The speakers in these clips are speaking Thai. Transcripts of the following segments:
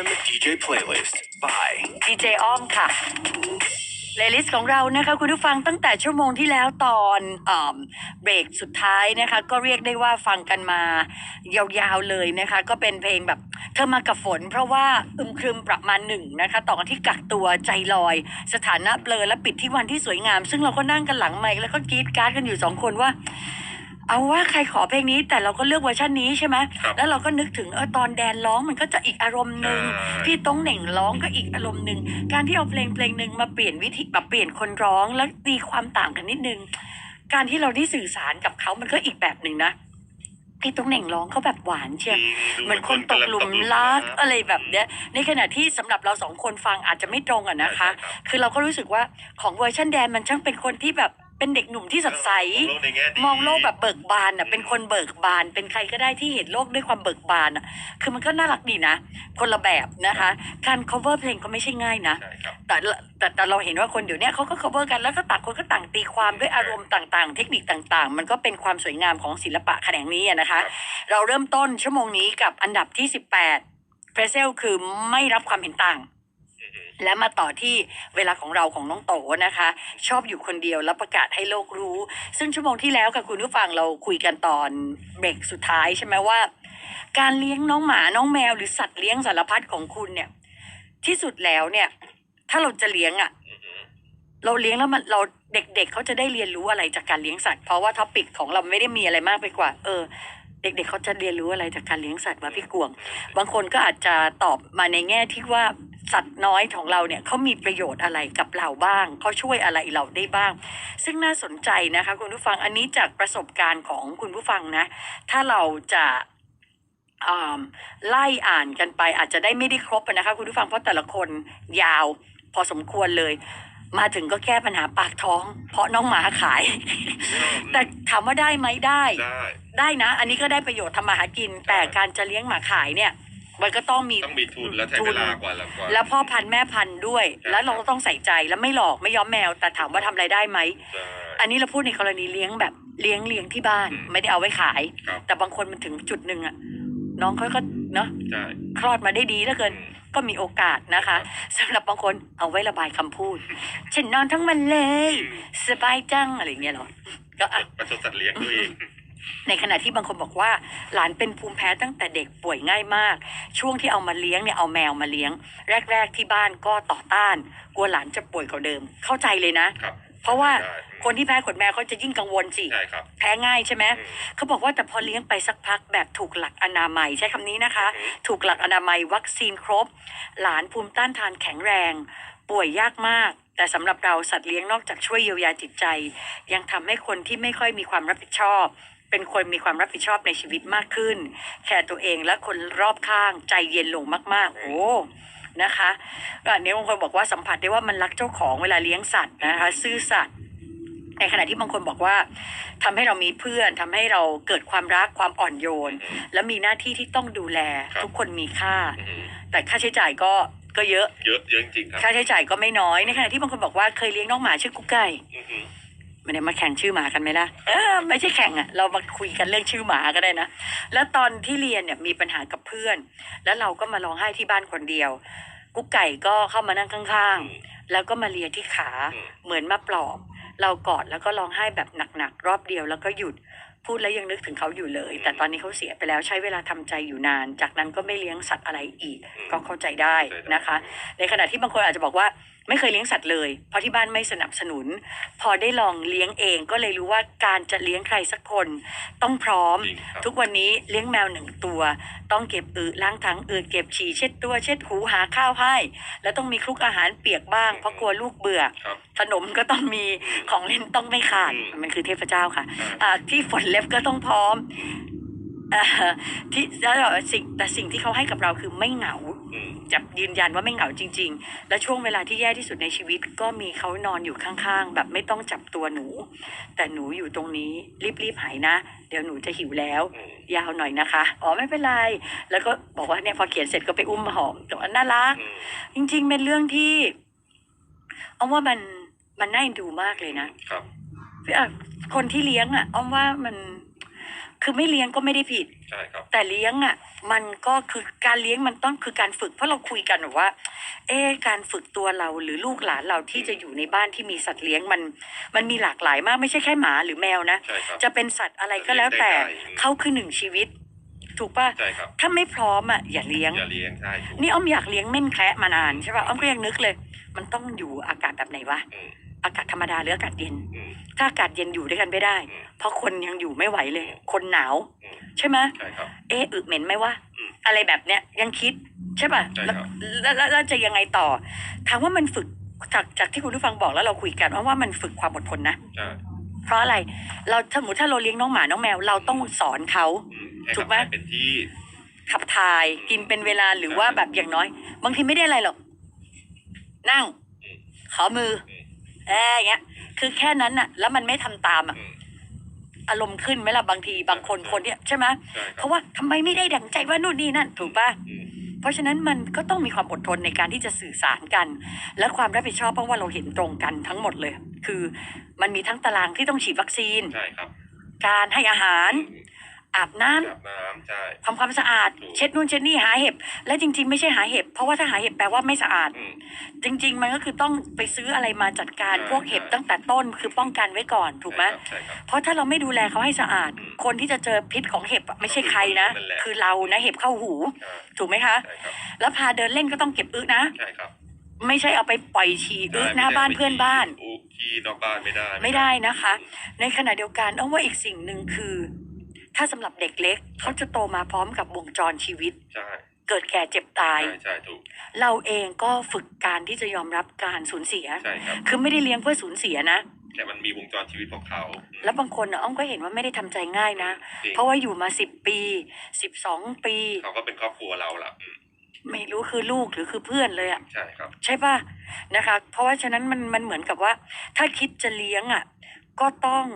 FM DJ playlist by ดีเจอ้อมค่ะเลลิสของเรานะคะคุณผู้ฟังตั้งแต่ชั่วโมงที่แล้วตอนอเบรกสุดท้ายนะคะ ก็เรียกได้ว่าฟังกันมายาวๆเลยนะคะ ก็เป็นเพลงแบบเธอมากับฝน เพราะว่าอึมครึมประมาณหนึ่งนะคะต่อกันที่กักตัวใจลอย สถานะเบลอและปิดที่วันที่สวยงาม ซึ่งเราก็นั่งกันหลังไมค์แล้วก็กรีดการ์ดกันอยู่สองคนว่า เอาว่าใครขอเพลงนี้แต่เราก็เลือกเวอร์ชันนี้ใช่ไหมครับแล้วเราก็นึกถึงเออตอนแดนร้องมันก็จะอีกอารมณ์หนึ่งใช่ พี่ต้องเหน่งร้องก็อีกอารมณ์หนึ่งการที่เอาเพลงเพลงหนึ่งมาเปลี่ยนวิธีแบบเปลี่ยนคนร้องแล้วตีความต่างกันนิดนึง การที่เราได้สื่อสารกับเขามันก็อีกแบบหนึ่งนะพี่ต้องเหน่งร้องเขาแบบหวานเชียว เหมือนคนตกหลุมรักอะไรแบบเนี้ย ในขณะที่สำหรับเราสองคนฟังอาจจะไม่ตรงอะนะคะ ใช่ครับ คือเราก็รู้สึกว่าของเวอร์ชันแดนมันช่างเป็นคนที่แบบ เป็นเด็กหนุ่มที่สดใส มองโลกในแง่ดี มองโลกแบบเบิกบานอะ เป็นคนเบิกบาน เป็นใครก็ได้ที่เห็นโลกด้วยความเบิกบานอะ คือมันก็น่ารักดีนะ คนละแบบนะคะ การ cover เพลงก็ไม่ใช่ง่ายนะ ใช่ครับ แต่ละแต่แต่เราเห็นว่าคนเดี๋ยวเนี้ยเขาก็ cover กันแล้วก็ต่างคนก็ต่างตีความด้วยอารมณ์ต่างๆ เทคนิคต่างๆ มันก็เป็นความสวยงามของศิลปะแขนงนี้อะนะคะ เราเริ่มต้นชั่วโมงนี้กับอันดับที่ 18เพรเซลคือไม่รับความเห็นต่างอือฮึ และมาต่อที่เวลาของเราของน้องโตนะคะ ชอบอยู่คนเดียวแล้วประกาศให้โลกรู้ ซึ่งชั่วโมงที่แล้วค่ะคุณผู้ฟังเราคุยกันตอนเบรกสุดท้ายใช่ไหมว่า การเลี้ยงน้องหมาน้องแมวหรือสัตว์เลี้ยงสารพัดของคุณเนี่ย ที่สุดแล้วเนี่ย ถ้าเราจะเลี้ยงอะ่ะเราเลี้ยงแล้วมันเราเด็กๆเขาจะได้เรียนรู้อะไรจากการเลี้ยงสัตว์เพราะว่าท็อปิกของเราไม่ได้มีอะไรมากไปกว่า เออ เด็กๆเขาจะเรียนรู้อะไรจากการเลี้ยงสัตว์วะพี่กวง บางคนก็อาจจะตอบมาในแง่ที่ว่า สัตว์น้อยของเราเนี่ยเขามีประโยชน์อะไรกับเราบ้างเขาช่วยอะไรเราได้บ้าง ซึ่งน่าสนใจนะคะคุณผู้ฟังอันนี้จากประสบการณ์ของคุณผู้ฟังนะ ถ้าเราจะอ่าไล่อ่านกันไปอาจจะได้ไม่ได้ครบนะคะคุณผู้ฟังเพราะแต่ละคนยาวพอสมควรเลย มาถึงก็แก้ปัญหาปากท้อง เพราะน้องหมาขาย แต่ถามว่าได้ไหมได้ ได้ได้นะ อันนี้ก็ได้ประโยชน์ทำมาหากิน แต่การจะเลี้ยงหมาขายเนี่ย มันก็ต้องมีต้องมีทุนและใช้เวลากว่าละกว่า แล้วพ่อพันธุ์แม่พันธุ์ด้วย ใช่ แล้วเราก็ต้องใส่ใจแล้วไม่หลอกไม่ย้อมแมวแต่ถามว่าทำอะไรได้ไหม ใช่ อันนี้เราพูดในกรณีเลี้ยงแบบเลี้ยงเลี้ยงที่บ้าน อืมไม่ได้เอาไว้ขาย ครับ แต่บางคนมันถึงจุดหนึ่งอะน้องเขาก็เนาะใช่คลอดมาได้ดีเหลือเกิน อืม ก็มีโอกาสนะคะสำหรับบางคนเอาไว้ระบายคำพูดฉันนอนทั้งวันเลยสบายจังอะไรอย่างเงี้ยเหรอก็อะ ประชดสัตว์เลี้ยงตัวเอง ในขณะที่บางคนบอกว่า หลานเป็นภูมิแพ้ตั้งแต่เด็กป่วยง่ายมาก ช่วงที่เอามาเลี้ยงเนี่ยเอาแมวมาเลี้ยง แรก ๆ ที่บ้านก็ต่อต้าน กลัวหลานจะป่วยกว่าเดิม เข้าใจเลยนะ ครับเพราะว่าได้คนที่แพ้ขนแมวเขาจะยิ่งกังวลสิ ใช่ครับ แพ้ง่ายใช่ไหม อืมเขาบอกว่าแต่พอเลี้ยงไปสักพักแบบถูกหลักอนามัยใช้คำนี้นะคะ อืม ถูกหลักอนามัยวัคซีนครบ หลานภูมิต้านทานแข็งแรง ป่วยยากมาก แต่สำหรับเราสัตว์เลี้ยงนอกจากช่วยเยียวยาจิตใจ ยังทำให้คนที่ไม่ค่อยมีความรับผิดชอบ เป็นคนมีความรับผิดชอบในชีวิตมากขึ้น แค่ตัวเองและคนรอบข้างใจเย็นลงมาก ๆ โอ้นะคะก็อันนี้บางคนบอกว่าสัมผัสได้ว่ามันรักเจ้าของเวลาเลี้ยงสัตว์นะคะ ซื่อสัตย์ในขณะที่บางคนบอกว่าทำให้เรามีเพื่อนทำให้เราเกิดความรักความอ่อนโยนอืมและมีหน้าที่ที่ต้องดูแลครับทุกคนมีค่าอือฮึแต่ค่าใช้จ่ายก็ก็เยอะ เยอะเยอะจริงๆครับค่าใช้จ่ายก็ไม่น้อยในขณะที่บางคนบอกว่าเคยเลี้ยงน้องหมาชื่อกุ๊กไก่ อือฮึไม่ได้มาแข่งชื่อหมากันไหมล่ะเออไม่ใช่แข่งอะเรามาคุยกันเรื่องชื่อหมาก็ได้นะ แล้วตอนที่เรียนเนี่ยมีปัญหากับเพื่อน แล้วเราก็มาร้องไห้ที่บ้านคนเดียว กุ๊กไก่ก็เข้ามานั่งข้างอืมๆแล้วก็มาเลียที่ขาอืมเหมือนมาปลอบ เรากอดแล้วก็ร้องไห้แบบหนักๆรอบเดียวแล้วก็หยุดพูดแล้วยังนึกถึงเขาอยู่เลย แต่ตอนนี้เขาเสียไปแล้วใช้เวลาทำใจอยู่นาน จากนั้นก็ไม่เลี้ยงสัตว์อะไรอีก ก็เข้าใจได้นะคะ ในขณะที่บางคนอาจจะบอกว่า ไม่เคยเลี้ยงสัตว์เลย เพราะที่บ้านไม่สนับสนุน พอได้ลองเลี้ยงเองก็เลยรู้ว่าการจะเลี้ยงใครสักคน ต้องพร้อม จริงครับ ทุกวันนี้เลี้ยงแมวหนึ่งตัว ต้องเก็บอึล้างถังอึเก็บฉี่เช็ดตัวเช็ดหูหาข้าวให้ แล้วต้องมีคลุกอาหารเปียกบ้างเพราะกลัวลูกเบื่อ ครับ ขนมก็ต้องมีอืมของเล่นต้องไม่ขาด อืม มันคือเทพเจ้าค่ะอ่าอ่าที่ฝนเล็บก็ต้องพร้อมเอ่อที่แล้วสิ่งแต่สิ่งที่เขาให้กับเราคือไม่เหงาอืม จะยืนยันว่าไม่เหงาจริง ๆ และช่วงเวลาที่แย่ที่สุดในชีวิต ก็มีเขานอนอยู่ข้างๆ แบบไม่ต้องจับตัวหนู แต่หนูอยู่ตรงนี้รีบๆหายนะ เดี๋ยวหนูจะหิวแล้วอืมยาวหน่อยนะคะ อ๋อไม่เป็นไร แล้วก็บอกว่าเนี่ยพอเขียนเสร็จก็ไปอุ้มมาหอมแต่ว่าน่ารักอืมจริง ๆ เป็นเรื่องที่อ้อมว่ามันมันน่าเอ็นดูมากเลยนะครับอะคนที่เลี้ยงอะอ้อมว่ามัน คือไม่เลี้ยงก็ไม่ได้ผิด ใช่ครับ แต่เลี้ยงอะ มันก็คือการเลี้ยงมันต้องคือการฝึกเพราะเราคุยกันแบบว่า เอ๊ะการฝึกตัวเราหรือลูกหลานเราที่จะอยู่ในบ้านที่มีสัตว์เลี้ยงมัน มันมีหลากหลายมากไม่ใช่แค่หมาหรือแมวนะ ใช่ครับจะเป็นสัตว์อะไรก็แล้วแต่เลี้ยงได้ไกลเขาคือหนึ่งชีวิต ถูกป่ะ ใช่ครับถ้าไม่พร้อมอะอย่าเลี้ยง อย่าเลี้ยงใช่ถูกนี่อ้อมอยากเลี้ยงเม่นแคระมานานใช่ป่ะอ้อมก็ยังนึกเลย มันต้องอยู่อากาศแบบไหนวะ อืม อากาศธรรมดาหรืออากาศเย็น อืม ถ้าอากาศเย็นอยู่ด้วยกันไม่ได้ อืม เพราะคนยังอยู่ไม่ไหวเลย คนหนาว อืมใช่ไหมใช่ครับ เอ๊ะอึเหม็นไหมวะอืมอะไรแบบเนี้ยยังคิดใช่ป่ะใช่แล้วครับ แล้วแล้วแล้วจะยังไงต่อถามว่ามันฝึกจากจากที่คุณผู้ฟังบอกแล้วเราคุยกันว่าว่ามันฝึกความอดทนนะ ใช่เพราะอะไร เราสมมติถ้าเราเลี้ยงน้องหมาน้องแมว เราต้องสอนเขา อืมให้ถูกไหม ทำให้เป็นที่ ขับถ่ายกินเป็นเวลาหรือว่าแบบอย่างน้อย บางทีไม่ได้อะไรหรอก นั่งอืมขอมือ อืม เอ้ยอย่างเงี้ย คือแค่นั้นน่ะ แล้วมันไม่ทำตามอะอืมอารมณ์ขึ้นไหมล่ะบางทีบางคนใช่คนเนี่ยใช่ไหมใช่คเพรับราะว่าทำไมไม่ได้ดังใจว่านู่นนี่นั่น ถูกป่ะอืมเพราะฉะนั้นมันก็ต้องมีความอดทนในการที่จะสื่อสารกัน และความรับผิดชอบเพราะว่าเราเห็นตรงกันทั้งหมดเลย คือมันมีทั้งตารางที่ต้องฉีดวัคซีนใช่ครับ การให้อาหาร อืมอาบน้ำอาบน้ำใช่ ทำความสะอาด ถูก เช็ดนู่นเช็ดนี่หาเห็บ และจริง ๆ ไม่ใช่หาเห็บ เพราะว่าถ้าหาเห็บแปลว่าไม่สะอาด อืม จริง ๆ มันก็คือต้องไปซื้ออะไรมาจัดการใช่พวกเห็บใช่ ตั้งแต่ต้นคือป้องกันไว้ก่อนถูกไหมใช่ครับ เพราะถ้าเราไม่ดูแลเขาให้สะอาด อืมคนที่จะเจอพิษของเห็บอะไม่ใช่ใครนะ นั่นแหละ คือเรานะเห็บเข้าหู ใช่ถูกไหมคะใช่ครับแล้วพาเดินเล่นก็ต้องเก็บอึนะ ใช่ครับไม่ใช่เอาไปปล่อยฉี่อึหน้าบ้านเพื่อนบ้าน อุที่นอกบ้านไม่ได้ไม่ได้นะคะ ในขณะเดียวกันเอาว่าอีกสิ่งหนึ่งคือ ถ้าสำหรับเด็กเล็ก เขาจะโตมาพร้อมกับวงจรชีวิต ใช่ เกิดแก่เจ็บตาย ใช่ใช่ถูก เราเองก็ฝึกการที่จะยอมรับการสูญเสีย ใช่ครับ คือไม่ได้เลี้ยงเพื่อสูญเสียนะ แต่มันมีวงจรชีวิตของเขา แล้วบางคนนะอ้อมก็เห็นว่าไม่ได้ทำใจง่ายนะจงเพราะว่าอยู่มาสิบปีสิบสองปี เขาก็เป็นครอบครัวเราล่ะอืมไม่รู้คือลูกหรือคือเพื่อนเลยอะใช่ครับ ใช่ป่ะนะคะ เพราะว่าฉะนั้นมันมันเหมือนกับว่า ถ้าคิดจะเลี้ยงอะก็ต้อง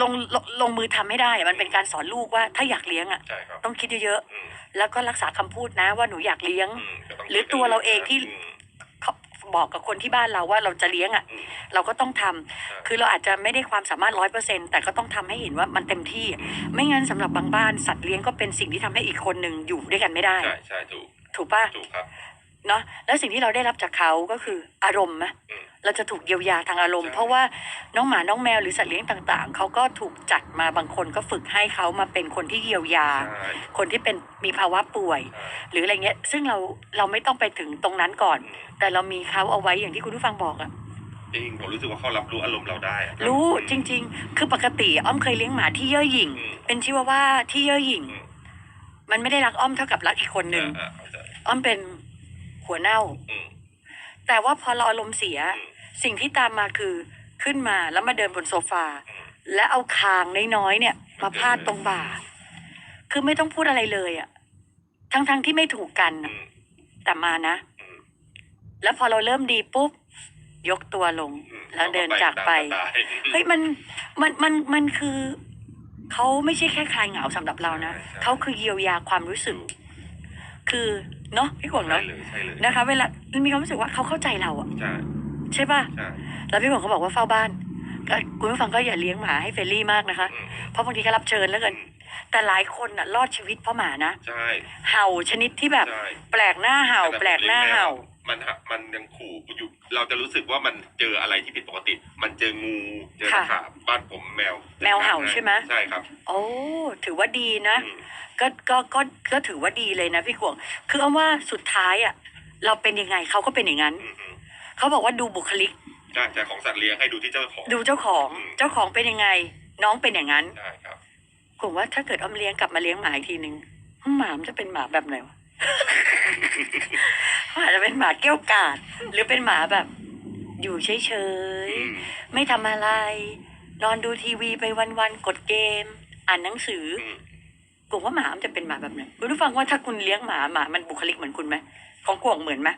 ลงลงลงมือทำให้ได้อะมันเป็นการสอนลูกว่าถ้าอยากเลี้ยงอะใช่ครับต้องคิดเยอะอืมๆ แล้วก็รักษาคำพูดนะว่าหนูอยากเลี้ยงอืมก็ต้งหรือตัวเราเองที่อืมเขาบอกกับคนที่บ้านเราว่าเราจะเลี้ยงอะอืม เราก็ต้องทำใช่คือเราอาจจะไม่ได้ความสามารถร้อยเปอร์เซ็นแต่ก็ต้องทำให้เห็นว่ามันเต็มที่ ไม่งั้นสำหรับบางบ้านสัตว์เลี้ยงก็เป็นสิ่งที่ทำให้อีกคนหนึ่งอยู่ด้วยกันไม่ได้ ใช่ใช่ถูกถูกป่ะถูกครับ เนาะแล้วสิ่งที่เราได้รับจากเขาก็คืออารมณ์ไหมอืมเราจะถูกเยียวยาทางอารมณ์ใช่เพราะว่าน้องหมาน้องแมวหรือสัตว์เลี้ยงต่างๆ เขาก็ถูกจัดมาบางคนก็ฝึกให้เขามาเป็นคนที่เยียวยาใช่คนที่เป็นมีภาวะป่วยใช่หรืออะไรเงี้ย ซึ่งเราเราไม่ต้องไปถึงตรงนั้นก่อนอืมแต่เรามีเขาเอาไว้อย่างที่คุณผู้ฟังบอกอะจริงผมรู้สึกว่าเขารับรู้อารมณ์เราได้อะรู้อืมจริง ๆ คือปกติอ้อมเคยเลี้ยงหมาที่เย่อหยิ่งอืมเป็นชิวาว่าที่เย่อหยิ่งอืมมันไม่ได้รักอ้อมเท่ากับรักอีกคนหนึ่งอ่าเข้าใจอ้อมเป็น หัวเน่า อืม แต่ว่าพอเราอารมณ์เสีย อืม สิ่งที่ตามมาคือขึ้นมาแล้วมาเดินบนโซฟาอืมและเอาคางน้อยๆเนี่ย มาพาดตรงบ่า คือไม่ต้องพูดอะไรเลยอะทั้งๆที่ไม่ถูกกันอืน่ะม แต่มานะ อืม แล้วพอเราเริ่มดีปุ๊บ ยกตัวลง อืมแล้วเดินจากไปตามสไตล์เฮ้ยมันมันมันมันคือ เขาไม่ใช่แค่คลายเหงาสำหรับเรานะใช่ใช่เขาคือเยียวยาความรู้สึก คือเนาะพี่กวางใช่เนาะเลยใช่เลยนะคะ เวลามีความรู้สึกว่าเขาเข้าใจเราอะใช่ใช่ป่ะใช่แล้วพี่กวางเขาบอกว่าเฝ้าบ้านก็คุณผู้ฟังก็อย่าเลี้ยงหมาให้เฟรนลี่มากนะคะอืมเพราะบางทีก็รับเชิญแล้วกัน แต่หลายคนน่ะรอดชีวิตเพราะหมานะใช่เห่าชนิดที่แบบใช่แปลกหน้าเห่าขณะแปลกหน้าผมลี้ยงแมวเห่า มันฮะมันยังขู่อยู่ เราจะรู้สึกว่ามันเจออะไรที่ผิดปกติ มันเจองูเจอตะขาบบ้านผมแมว แมวเห่าใช่ไหมใช่ครับ โอ้ถือว่าดีนะอืมก็ก็ก็ก็ถือว่าดีเลยนะพี่กวง คือเอาว่าสุดท้ายอะ เราเป็นยังไงเขาก็เป็นอย่างนั้นอืมอืมเขาบอกว่าดูบุคลิกใช่แต่ของสัตว์เลี้ยงให้ดูที่เจ้าของ ดูเจ้าของอืมเจ้าของเป็นยังไง น้องเป็นอย่างนั้นใช่ครับกวงว่าถ้าเกิดอ้อมเลี้ยงกลับมาเลี้ยงหมาอีกทีหนึ่งหมามันจะเป็นหมาแบบไหนวะ หมาจะเป็นหมาเกี้ยวกาด หรือเป็นหมาแบบ อยู่เฉยอืมๆไม่ทำอะไร นอนดูทีวีไปวันๆ กดเกม อ่านหนังสืออืมกวงว่าหมามันจะเป็นหมาแบบไหนคุณผู้ฟังว่าถ้าคุณเลี้ยงหมาหมามันบุคลิกเหมือนคุณไหมของกวงเหมือนไหม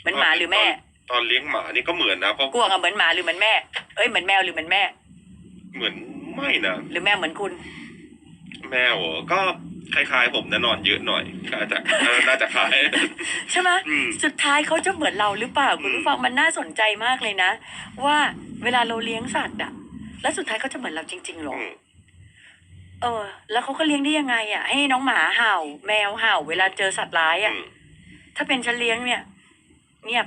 เหมือนหมาหรือแม่ ตอนเลี้ยงหมานี่ก็เหมือนนะเพราะกวงอะเหมือนหมาหรือเหมือนแม่ เอ้ยเหมือนแมวหรือเหมือนแม่ เหมือนไม่นะหรือแมวเหมือนคุณ แมวเหรอก็ คล้ายๆ ผมนะนอนเยอะหน่อยน่าจะน่าจะคล้าย ใช่ไหมอืมสุดท้ายเขาจะเหมือนเราหรือเปล่า คุณผู้ฟังมันน่าสนใจมากเลยนะ ว่าเวลาเราเลี้ยงสัตว์อะแล้วสุดท้ายเขาจะเหมือนเราจริงๆหรอ อืมเออ แล้วเขาก็เลี้ยงได้ยังไงอะให้น้องหมาเห่า แมวเห่า เวลาเจอสัตว์ร้ายอะอืมถ้าเป็นฉันเลี้ยงเนี่ย เงียบ